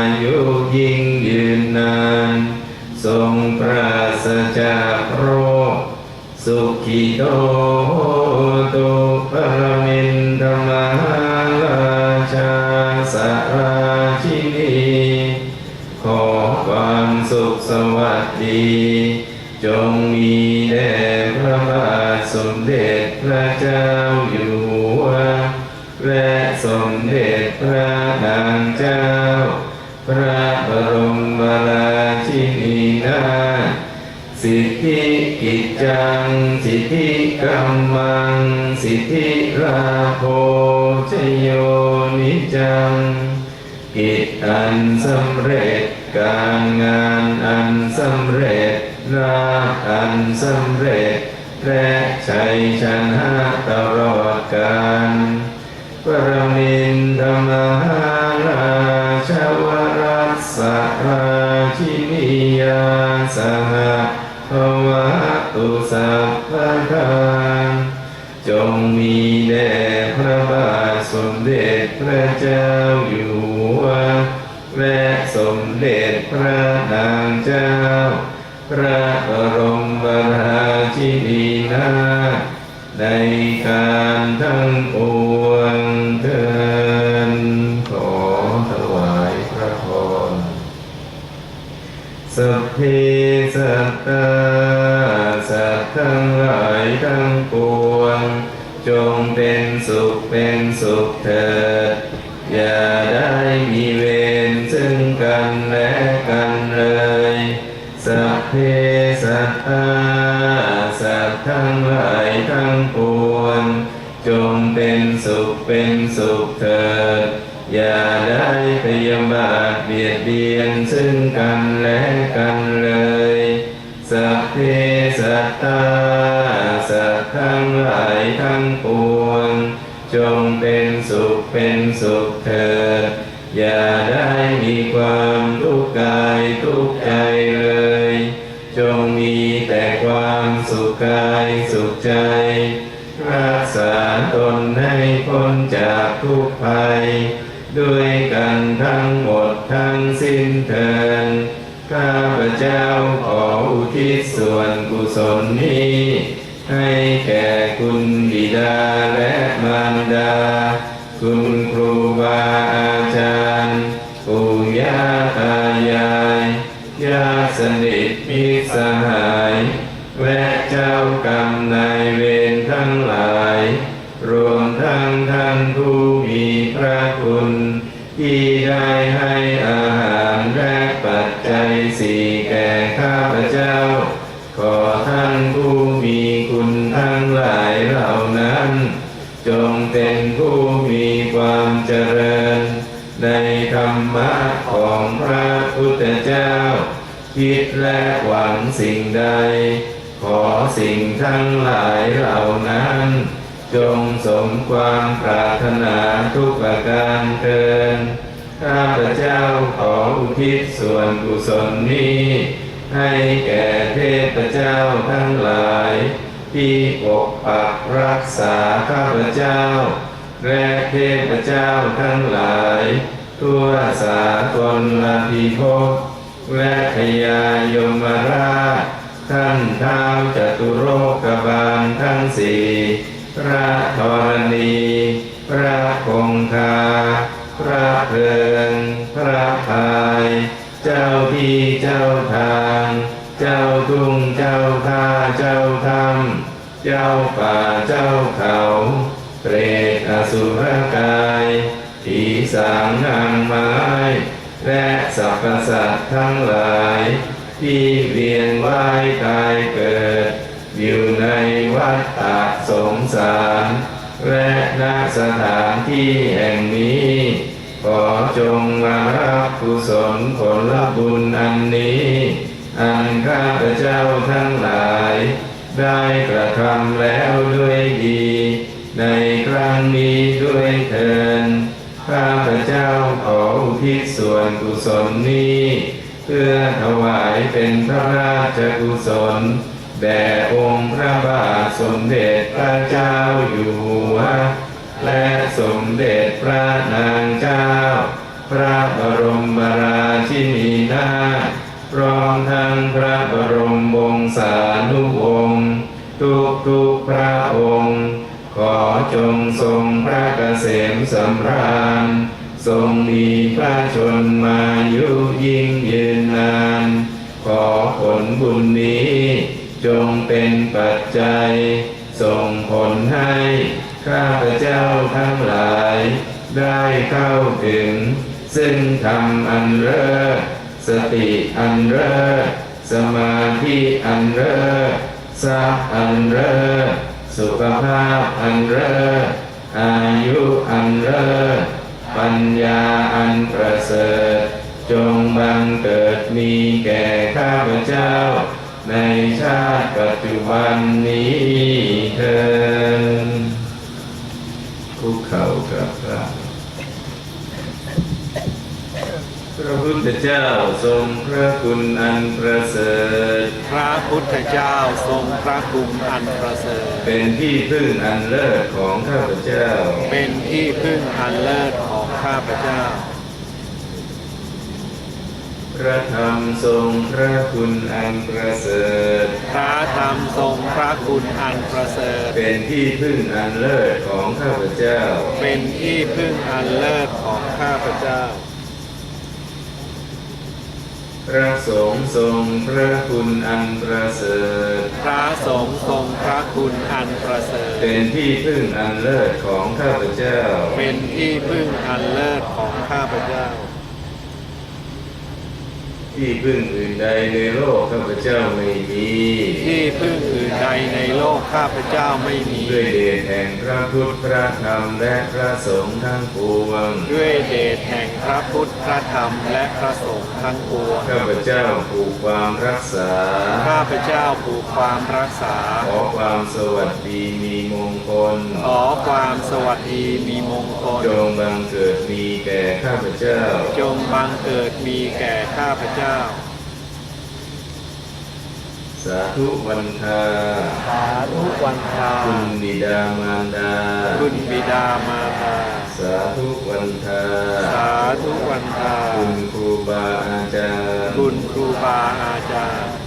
อายุยิ่งยืนนาน ทรงปราศจากโรค สุขีโตตุปรมินทมาราชาสราชินีขอความสุขสวัสดี จงมีแด่พระบาทสมเด็จ พระบรมราชินีนาสิทธิกิจจัง สิทธิกัมมัง สิทธิราโภชโยนิจัง กิจอันสำเร็จการงานอันสำเร็จราอันสำเร็จ และชัยชนะตลอดกาลปรมินทมหารา เจ้าอยู่หัวและสมเด็จพระนางเจ้า พระบรมราชินีนาในการทั้งปวงเทินขอถวายพระพรสัพเพสัตตาสัตว์ทั้งหลายทั้งปวง จงเป็นสุขเป็นสุขเถิด อย่าได้มีเวรซึ่งกันและกันเลย สัพเพสัตตาสัตว์ทั้งหลายทั้งปวงจงเป็นสุขเป็นสุขเถิด อย่าได้พยาบาทเบียดเบียนซึ่งกันและกัน สุขเป็นสุขเถิดอย่าได้มีความทุกข์กายทุกข์ใจเลย จงมีแต่ความสุขกายสุขใจ รักษาตนให้พ้นจากทุกภัย ด้วยกันทั้งหมดทั้งสิ้นเถิดข้าพเจ้าขออุทิศส่วนกุศลนี้ ให้แก่คุณบิดาและมารดา คุณครูบาอาจารย์ปู่ย่าตายายญาติสนิทมิตรสหาย และเจ้ากรรมนายเวรทั้งหลาย รวมทั้งท่านผู้มีพระคุณ ที่ได้ให้อา งเป็นผู้มีความเจริญ ในธรรมะของพระพุทธเจ้า คิดและหวังสิ่งใด ขอสิ่งทั้งหลายเหล่านั้น จงสมความปรารถนาทุกประการเทินข้าพเจ้าขออุทิศส่วนกุศลนี้ ให้แก่เทพเจ้าทั้งหลาย ที่ปกปักรักษาข้าพเจ้า และเทพเจ้าทั้งหลาย ทั่วสาตนลลพิภพและพยายมราช ท่านเท้าวจตุโรกบาลทั้งสี่พระธรณี จ้าเขาเปรตอสุรกายผีสางนางไม้ และสรรพสัตว์ทั้งหลาย ที่เวียนว่ายตายเกิด อยู่ในวัฏฏะสงสาร และณสถานที่แห่งนี้ ขอจงมารับกุศลผลบุญอันนี้ อันข้าพเจ้าทั้งหลาย ได้กระทำแล้วด้วยดี ในครั้งนี้ด้วยเถินข้าพเจ้าขออุทิศส่วนกุศลนี้ เพื่อถวายเป็นพระราชกุศล แด่องค์พระบาทสมเด็จพระเจ้าอยู่หัว และสมเด็จพระนางเจ้า พระบรมราชินีนาถพร้อมทั้งพระบรม ทุกทุกๆพระองค์ ขอจงทรงพระเกษมสำราญ ทรงมีพระชนมายุยิ่งยืนนาน ขอผลบุญนี้ จงเป็นปัจจัย ส่งผลให้ข้าพเจ้าทั้งหลาย ได้เข้าถึง ซึ่งธรรมอันเลิศสติอันเลิศสมาธิอันเลิศ ทรัพย์อันเลิศสุขภาพอันเลิศอายุอันเลิศปัญญาอันประเสริฐ จงบังเกิดมีแก่ข้าพเจ้า ในชาติปัจจุบันนี้เถิดคุกเข่ากับพระ ระพุทธเจ้าทรงพระคุณอันประเสริฐ พระพุทธเจ้าทรงพระคุณอันประเสริฐ เป็นที่พึ่งอันเลิศของข้าพเจ้า เป็นที่พึ่งอันเลิศของข้าพเจ้า พระธรรมทรงพระคุณอันประเสริฐ พระธรรมทรงพระคุณอันประเสริฐ เป็นที่พึ่งอันเลิศของข้าพเจ้า เป็นที่พึ่งอันเลิศของข้าพเจ้า พระสงฆ์ทรงพระคุณอันประเสริฐ พระสงฆ์ทรงพระคุณอันประเสริฐ เป็นที่พึ่งอันเลิศของข้าพเจ้า เป็นที่พึ่งอันเลิศของข้าพเจ้า ที่พึ่งอื่นใดในโลกข้าพเจ้าไม่มี ที่พึ่งอื่นใดในโลกข้าพเจ้าไม่มี ด้วยเดชแห่งพระพุทธพระธรรมและพระสงฆ์ทั้งปวง ด้วยเดชแห่งพระพุทธพระธรรม และพระสงฆ์ทั้งปวงข้าพเจ้าผูกความรักษา ข้าพเจ้าผูกความรักษา ขอความสวัสดีมีมงคล ขอความสวัสดีมีมงคล จงบังเกิดมีแก่ข้าพเจ้า จงบังเกิดมีแก่ข้าพเจ้า สาธุวันทาสาธุวันทาคุณบิดามารดา คุณบิดามารดา สาธุวันทาสาธุวันทาคุณครูบาอาจารย์คุณครูบาอาจารย์